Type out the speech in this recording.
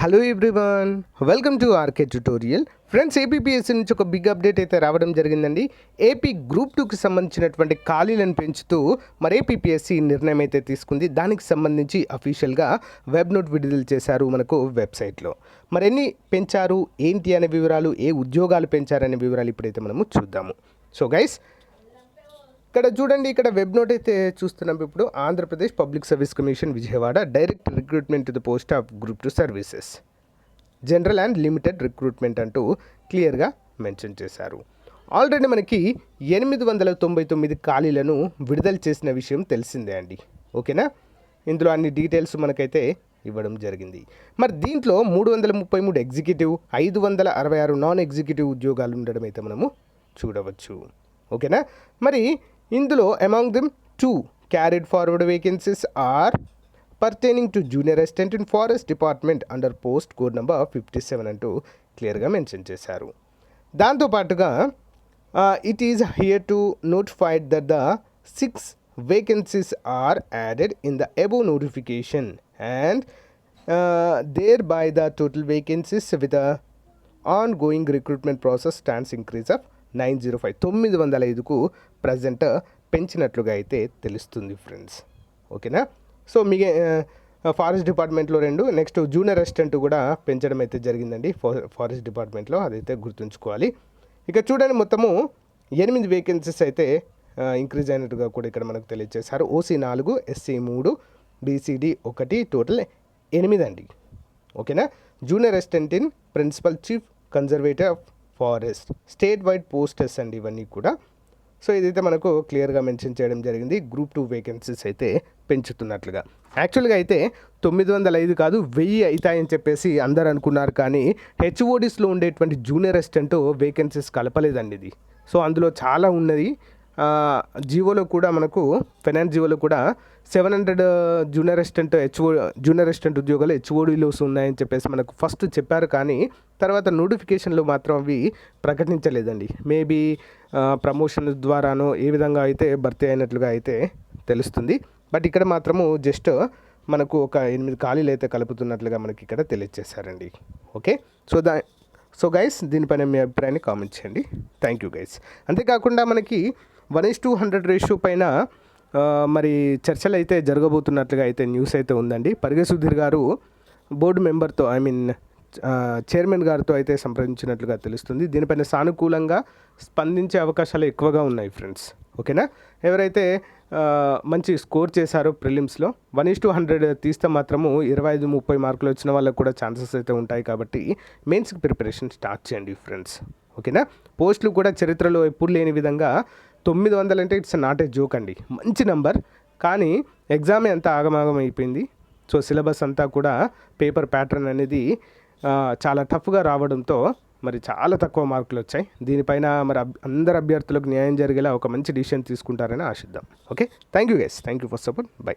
Hello everyone welcome to RK tutorial friends APPSC నుంచి ఒక big update అయితే రావడం జరిగిందండి. ఏపీ గ్రూప్ టూకి సంబంధించినటువంటి ఖాళీలను పెంచుతూ మరి ఏపీపీఎస్సీ నిర్ణయం అయితే తీసుకుంది. దానికి సంబంధించి అఫీషియల్గా వెబ్ నోట్ విడుదల చేశారు మనకు వెబ్సైట్లో మరి ఎన్ని పెంచారు? ఏంటి అనే వివరాలు? ఏ ఉద్యోగాలు పెంచారనే వివరాలు ఇప్పుడైతే మనము చూద్దాము. సో గైస్ ఇక్కడ చూడండి ఇక్కడ వెబ్ నోట్ అయితే చూస్తున్నాం. ఇప్పుడు Andhra Pradesh public service commission Vijayawada direct recruitment the post of group two services. General and limited recruitment అంటూ క్లియర్గా మెన్షన్ చేశారు. ఆల్రెడీ మనకి ఎనిమిది వందల తొంభై తొమ్మిది ఖాళీలను విడుదల చేసిన విషయం తెలిసిందే అండి. ఓకేనా? ఇందులో అన్ని డీటెయిల్స్ మనకైతే ఇవ్వడం జరిగింది. మరి దీంట్లో మూడు వందల ముప్పై మూడు ఎగ్జిక్యూటివ్ ఐదు వందల అరవై ఆరు నాన్ ఎగ్జిక్యూటివ్ ఉద్యోగాలు ఉండడం అయితే మనము చూడవచ్చు. ఓకేనా? మరి ఇందులో among them two carried forward vacancies are pertaining to junior assistant in forest department under post code number fifty seven అంటూ క్లియర్గా మెన్షన్ చేశారు. దాంతోపాటుగా it is here to notified that the six vacancies are added in the above notification and thereby the total vacancies with ongoing recruitment process stands increase of nine zero five తొమ్మిది వందల ఐదుకు present పెంచినట్లుగా అయితే తెలుస్తుంది friends. ఓకేనా? So మీ forest డిపార్ట్మెంట్లో రెండు next junior assistant కూడా పెంచడం అయితే జరిగిందండి. ఫా- ఫారెస్ట్ డిపార్ట్మెంట్లో అదైతే గుర్తుంచుకోవాలి. ఇక చూడండి మొత్తము ఎనిమిది వేకెన్సీస్ అయితే ఇంక్రీజ్ అయినట్టుగా కూడా ఇక్కడ మనకు తెలియజేశారు. ఓసీ నాలుగు ఎస్సీ మూడు బీసీడీ ఒకటి టోటల్ ఎనిమిది అండి. ఓకేనా? Junior assistant in principal chief conservative of forest statewide posters అండి ఇవన్నీ కూడా. సో ఇదైతే మనకు క్లియర్గా మెన్షన్ చేయడం జరిగింది. గ్రూప్ టూ వేకెన్సీస్ అయితే పెంచుతున్నట్లుగా. యాక్చువల్గా అయితే తొమ్మిది వందల ఐదు కాదు వెయ్యి అవుతాయని చెప్పేసి అందరు అనుకున్నారు కానీ హెచ్ఓడిస్లో ఉండేటువంటి జూనియర్ అసిస్టెంట్ వేకెన్సీస్ కలపలేదండి ఇది. సో అందులో చాలా ఉన్నది. ఆ, జియోలో కూడా మనకు ఫైనాన్స్ జియోలో కూడా seven hundred junior assistant HO junior assistant ఉద్యోగాలు హెచ్ఓడిలోస్ ఉన్నాయని చెప్పేసి మనకు ఫస్ట్ చెప్పారు కానీ తర్వాత నోటిఫికేషన్లో మాత్రం అవి ప్రకటించలేదండి. మేబీ ప్రమోషన్ ద్వారానో ఏ విధంగా అయితే భర్తీ అయినట్లుగా అయితే తెలుస్తుంది. బట్ ఇక్కడ మాత్రము జస్ట్ మనకు ఒక ఎనిమిది ఖాళీలు అయితే కలుపుతున్నట్లుగా మనకి ఇక్కడ తెలియజేశారండి ఓకే? సో దా సో గైస్ దీనిపైన మీ అభిప్రాయాన్ని కామెంట్ చేయండి. థ్యాంక్ యూ గైస్ అంతేకాకుండా మనకి one is to hundred ratio పైన మరి చర్చలు అయితే జరగబోతున్నట్లుగా అయితే న్యూస్ అయితే ఉందండి. పరిగె సుధీర్ గారు బోర్డు మెంబర్తో ఐ మీన్ చైర్మన్ గారితో అయితే సంప్రదించినట్లుగా తెలుస్తుంది. దీనిపైన సానుకూలంగా స్పందించే అవకాశాలు ఎక్కువగా ఉన్నాయి ఫ్రెండ్స్. ఓకేనా? ఎవరైతే మంచి స్కోర్ చేశారో ప్రిలిమ్స్లో వన్ ఇస్ టూ హండ్రెడ్ తీస్తే మాత్రము ఇరవై ఐదు ముప్పై మార్కులు వచ్చిన వాళ్ళకు కూడా ఛాన్సెస్ అయితే ఉంటాయి కాబట్టి మెయిన్స్కి ప్రిపరేషన్ స్టార్ట్ చేయండి ఫ్రెండ్స్. ఓకేనా? పోస్టులు కూడా చరిత్రలో ఎప్పుడు లేని విధంగా తొమ్మిది వందలు అంటే ఇట్స్ నాట్ ఏ జోక్ అండి. మంచి నెంబర్. కానీ ఎగ్జామ్ ఎంత ఆగమాగం అయిపోయింది సో సిలబస్ అంతా కూడా పేపర్ ప్యాటర్న్ అనేది చాలా టఫ్గా రావడంతో మరి చాలా తక్కువ మార్కులు వచ్చాయి. దీనిపైన మరి అందరు అభ్యర్థులకు న్యాయం జరిగేలా ఒక మంచి డిసిషన్ తీసుకుంటారని ఆశిద్దాం. Okay? Thank you guys. Thank you for support. Bye.